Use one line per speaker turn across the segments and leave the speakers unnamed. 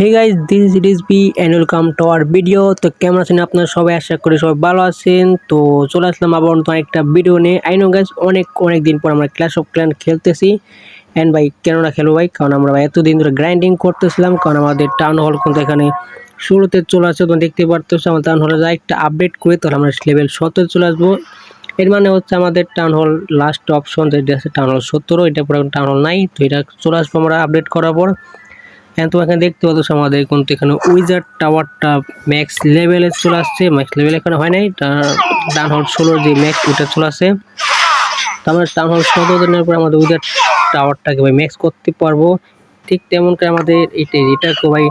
Hey guys this it is B and welcome to our video তো কেমন আছেন আপনারা সবাই? আশা করি সবাই ভালো আছেন। তো চলে আসলাম আবার নতুন একটা ভিডিও নিয়ে। আই নো গাইজ অনেক অনেক দিন পর আমরা ক্লাস অফ ক্ল্যান খেলতেছি। অ্যান্ড ভাই কেন না খেলো ভাই? কারণ আমরা ভাই এতদিন ধরে গ্রাইন্ডিং করতেছিলাম। কারণ আমাদের টাউন হল কিন্তু এখানে শুরুতে চলে আসছে। তোমরা দেখতে পারতেছো আমার টাউন হলে যা একটা আপডেট করে, তাহলে আমরা লেভেল সত্তর চলে আসব। এর মানে হচ্ছে আমাদের টাউন হল লাস্ট অপশন যেটা আছে টাউন হল সত্তরও এটা পরে টাউন হল নাই। তো এটা চলে আসব আমরা আপডেট করার পর। হ্যাঁ তো এখানে দেখতে পাচ্ছ আমাদের কিন্তু এখানে উইজার টাওয়ারটা ম্যাক্স লেভেলে চলে আসছে। ম্যাক্স লেভেল এখানে হয় নাই ডান হল ষোলোর যে ম্যাক্স ওইটা চলে আসছে তো আমরা টাউন হল সতেরো দিনের পর আমাদের উইজার টাওয়ারটাকে ভাই ম্যাক্স করতে পারব। ঠিক তেমন করে আমাদের এটা এটাকে ভাই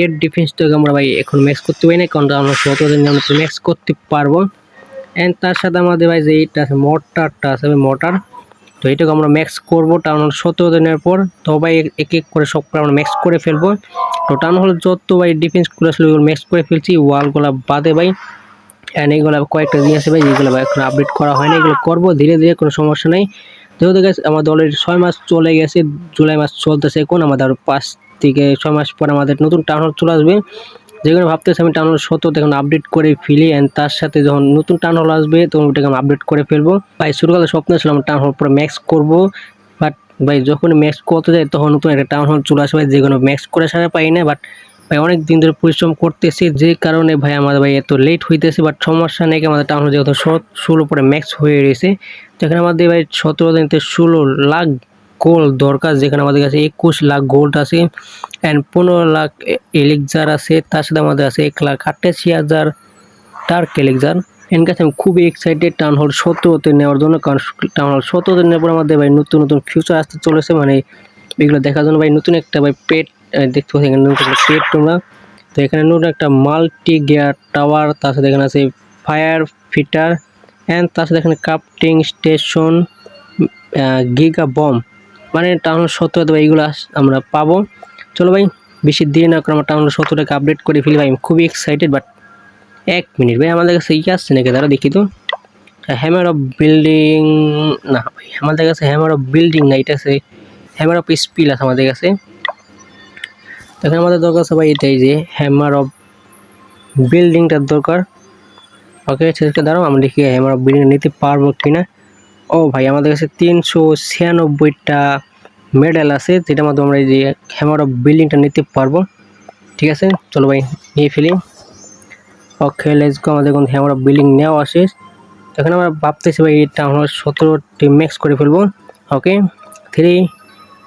এর ডিফেন্সটাকে আমরা ভাই এখন ম্যাক্স করতে পারি না কারণ আমরা সতেরো দিনে আমরা ম্যাক্স করতে পারব। অ্যান্ড তার সাথে আমাদের ভাই যে এইটা আছে মোটরটা আছে মোটর তো এটাকে আমরা ম্যাক্স করব টাউন হল সতেরো দিনের পর। তো ভাই এক এক করে সব আমরা ম্যাক্স করে ফেলব। তো টাউন হল যত ভাই ডিফেন্স করে ছিল ওগুলো ম্যাক্স করে ফেলছি। ওয়ালগুলো বাদে ভাই। অ্যান্ড এইগুলো কয়েকটা জিনিস আছে ভাই, যেগুলো এখন আপডেট করা হয় না। এগুলো করব, ধীরে ধীরে কোনো সমস্যা নেই। যেহেতু গেছে আমাদের অলরেডি ছয় মাস চলে গেছে, জুলাই মাস চলতেছে এখন। আমাদের পাঁচ থেকে ছয় মাস পর আমাদের নতুন টাউন হল চলে আসবে। যেগুলো ভাবতেছি আমি টাউন হল সত্তর এখন আপডেট করে ফেলি অ্যান্ড তার সাথে যখন নতুন টাউন হল আসবে, তখন ওটাকে আমি আপডেট করে ফেলব। ভাই শুরুকালে স্বপ্ন ছিল আমি টাউন হল পরে ম্যাক্স করব বাট ভাই যখন ম্যাক্স করতে যাই, তখন নতুন একটা টাউন হল চলে আসবে যেগুলো ম্যাক্স করে সারা পাই না বাট ভাই অনেক দিন ধরে পরিশ্রম করতেছি, যে কারণে ভাই আমাদের ভাই এত লেট হইতেছে বাট সমস্যা নেই, আমাদের টাউন যেহেতু ষোলো পরে ম্যাক্স হয়ে রয়েছে। যেখানে আমাদের ভাই, সতেরো দিনতে ষোলো লাখ গোল্ড দরকার, যেখানে আমাদের কাছে একুশ লাখ গোল্ড আছে অ্যান্ড পনেরো লাখ এলিকজার আছে, তার সাথে আমাদের আছে এক লাখ আটাশি হাজার টার্ক এলিকজার এর কাছে আমি খুবই এক্সাইটেড টাউন হল সতেরোতে নেওয়ার জন্য, কারণ টাউন হল সতেরোতে নেওয়ার পর আমাদের ভাই নতুন নতুন ফিউচার আসতে চলেছে মানে এগুলো দেখার জন্য ভাই নতুন একটা ভাই পেট দেখতে পাচ্ছি এখানে নতুন পেট তোমরা। তো এখানে নতুন একটা মাল্টি গিয়ার টাওয়ার তার সাথে এখানে আছে ফায়ার ফিটার অ্যান্ড তার সাথে এখানে কাপটিং স্টেশন গিগা বম মানে টাউন সত্তর এইগুলো আমরা পাবো। চলো ভাই, বেশি দেরি না করে আমরা টাউন সত্তরটাকে আপডেট করে ফেলি ভাই। খুবই এক্সাইটেড বাট এক মিনিট ভাই, আমাদের কাছে ইয়ে আসছে নাকি? তারা দেখি তো। হ্যামার অফ বিল্ডিং না ভাই, আমাদের কাছে হ্যামার অফ বিল্ডিং না, এটা আছে হ্যামার অফ স্পিল আছে আমাদের কাছে। তখন আমাদের দরকার আছে ভাই, এটাই যে হ্যামার অফ বিল্ডিংটার দরকার। ওকে সেটা দাঁড়াও, আমরা দেখি হ্যামার অফ বিল্ডিং নিতে পারব কিনা। ও ভাই, আমাদের কাছে তিনশো ছিয়ানব্বইটা মেডেল আছে, যেটার মাধ্যমে আমরা এই যে হ্যামার অফ বিল্ডিংটা নিতে পারব। ঠিক আছে? চলো ভাই, নিয়ে ফেলি। ওকে লেটস আমাদের কোনো হ্যামার অফ বিল্ডিং নেওয়া আসে এখন আমরা ভাবতেছি ভাই, এটা আমরা সতেরোটি ম্যাক্স করে ফেলব। Okay three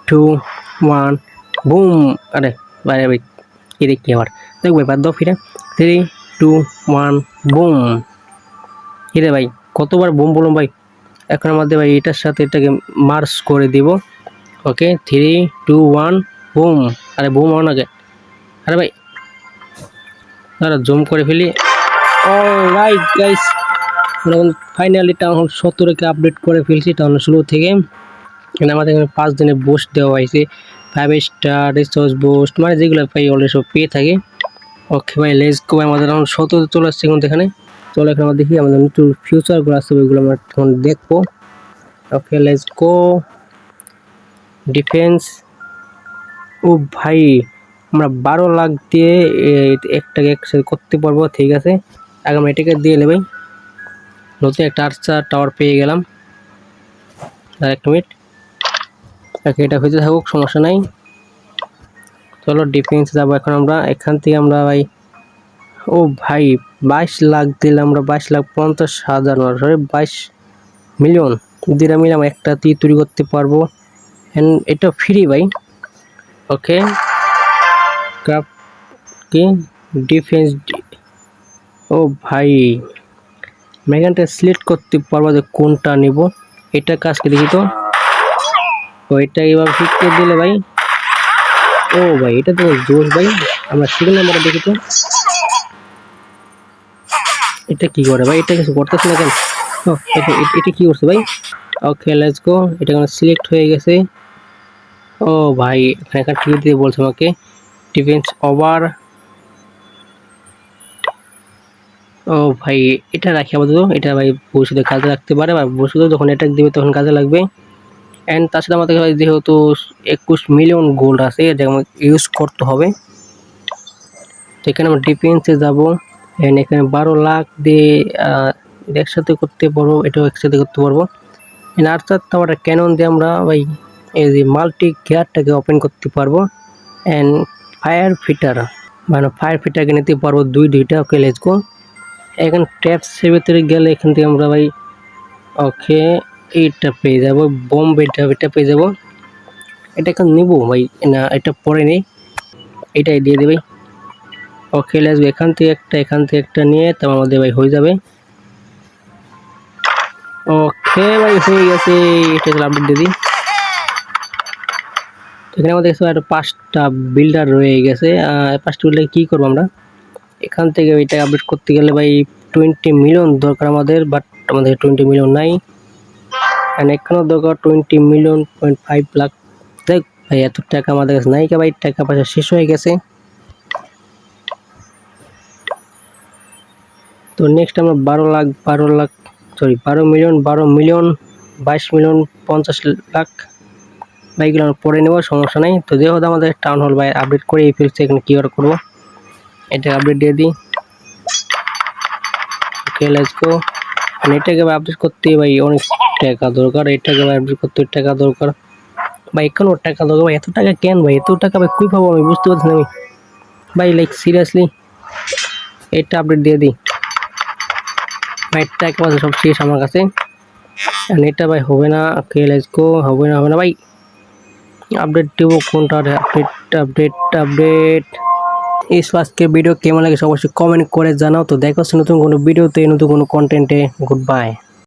two one boom আরে, বাইরে ভাই কি দেখি আবার। দেখো ভাই, বাদ ফিরে। থ্রি টু ওয়ান বুম কিরে ভাই, কতবার বুম বলুন ভাই? এখন আমাদের ভাই এটার সাথে এটাকে মার্চ করে দিব। Okay three two one boom আরে বুম হওয়া নাকি আরে ভাই, দাঁড়া জুম করে ফেলি। রাইট গাইস আমরা ফাইনালি টাউন হল সত্তরকে আপডেট করে ফেলছি টাউন ষোলো থেকে। এখানে আমাদের এখানে পাঁচ দিনে বুস্ট দেওয়া হয়েছে। ফাইভ স্টার রিসোর্স বুস্ট মানে যেগুলো পাই অলরেডি সব পেয়ে থাকে। ওকে ভাই লেস গো আমাদের এখন সত্তর চলে আসছে এখন এখানে। চলো এখানে আমরা দেখি আমাদের নতুন ফিউচারগুলো আছে, ওইগুলো আমরা এখন দেখব। ওকে লেটস গো ডিফেন্স ও ভাই, আমরা বারো লাখ দিয়ে একটাকে একসাথে করতে পারব, ঠিক আছে? আগে আমরা এটাকে দিয়ে নেবে। নতুন একটা আর্চার টাওয়ার পেয়ে গেলাম। আর এক মিনিট ওকে এটা হইতে থাকুক, সমস্যা নাই। চলো ডিফেন্স যাব এখন আমরা। এখান থেকে আমরা ভাই ও ভাই, বাইশ লাখ দিলে আমরা বাইশ লাখ পঞ্চাশ হাজার সরি, বাইশ মিলিয়ন দিলে মিলে আমরা একটা তীর তৈরি করতে পারব। এটা ফ্রি ভাই। ওকে কি? ডিফেন্স ও ভাই, মেগানটা সিলেক্ট করতে পারব যে কোনটা নিব। এটা কাজকে দেখি তো? ও, এটা এবার ঠিক করে দিলে ভাই। ও ভাই, এটা তো জোশ ভাই। আমরা নাম্বারটা দেখি তো। এটা কি করে ভাই? এটা কিছু করতেছে না কেন? এটা এটা কি করছে ভাই? ওকে লেটস গো এটা এখন সিলেক্ট হয়ে গেছে। ও ভাই, এখানে ঠিক দিয়ে বলছে আমাকে। ডিফেন্স ওভার ও ভাই, এটা রাখি আপাতত। এটা ভাই ভবিষ্যতে কাজে রাখতে পারে। বা ভবিষ্যতে যখন অ্যাটাক দিবে তখন কাজে লাগবে। অ্যান্ড তার সাথে আমাদের যেহেতু একুশ মিলিয়ন গোল্ড আছে এটা ইউজ করতে হবে। তো এখানে আমরা ডিফেন্সে যাব। এন্ড এখানে বারো লাখ দিয়ে একসাথে করতে পারব, এটাও একসাথে করতে পারব। এন্ড আর টাওয়ারটা ক্যানন দিয়ে আমরা ভাই এই যে মাল্টি গিয়ারটাকে ওপেন করতে পারব। অ্যান্ড ফায়ার ফিটার মানে ফায়ার ফিটারকে নিতে পারব দুই, দুইটা। ওকে লেটস গো এখন ট্যাপসের ভিতরে গেলে এখান থেকে আমরা ভাই ওকে এইটা পেয়ে যাব বোম্বেটা এটা পেয়ে যাব। এটা এখন নিবো ভাই, না, এটা পরে নেই। এটাই দিয়ে দেবে। ওকে গো এখান থেকে একটা, এখান থেকে একটা নিয়ে তারপর আমাদের ভাই হয়ে যাবে। ওকে ভাই, হয়ে গেছে। আপডেট তো এখানে আমাদের কাছে আরও পাঁচটা বিল্ডার রয়ে গেছে। পাঁচটা বিল্ডার কী করব আমরা? এখান থেকে এটা আপডেট করতে গেলে ভাই টোয়েন্টি মিলিয়ন দরকার আমাদের বাট আমাদের টোয়েন্টি মিলিয়ন নাই। অ্যান্ড এখানেও দরকার twenty million point five lakh দেখ ভাই, এত টাকা আমাদের কাছে নাই কে ভাই? টাকা পয়সা শেষ হয়ে গেছে। তো নেক্সট আমরা বারো লাখ বারো লাখ সরি বারো মিলিয়ন বারো মিলিয়ন বাইশ মিলিয়ন পঞ্চাশ লাখ বাইকগুলো আমরা পরে নেব, সমস্যা নেই। তো যেহেতু আমাদের টাউন হল বাই আপডেট করে এই ফিল্ডসে এখানে কী করব? এটা আপডেট দিয়ে দিই। ওকে লেটস গো এটাকে আপডেট করতে ভাই অনেক টাকা দরকার, এটাকে আপডেট করতে টাকা দরকার। ভাই এখনও টাকা দরকার? ভাই, এত টাকা কেন ভাই? এত টাকা ভাই কই পাবো আমি? বুঝতে পারছি না আমি। ভাই লাইক সিরিয়াসলি এটা আপডেট দিয়ে দিই। ভাই একবার সব শেষ আমার কাছে। নেটটা ভাই হবে না। কে লেটস গো হবে না হবে না, ভাই। আপডেট দেবো কোনটা আপডেট আপডেট আপডেট এই আজকে ভিডিও কেমন লাগে অবশ্যই কমেন্ট করে জানাও। তো দেখো নতুন কোনো ভিডিওতে নতুন কোনো কন্টেন্টে গুড বাই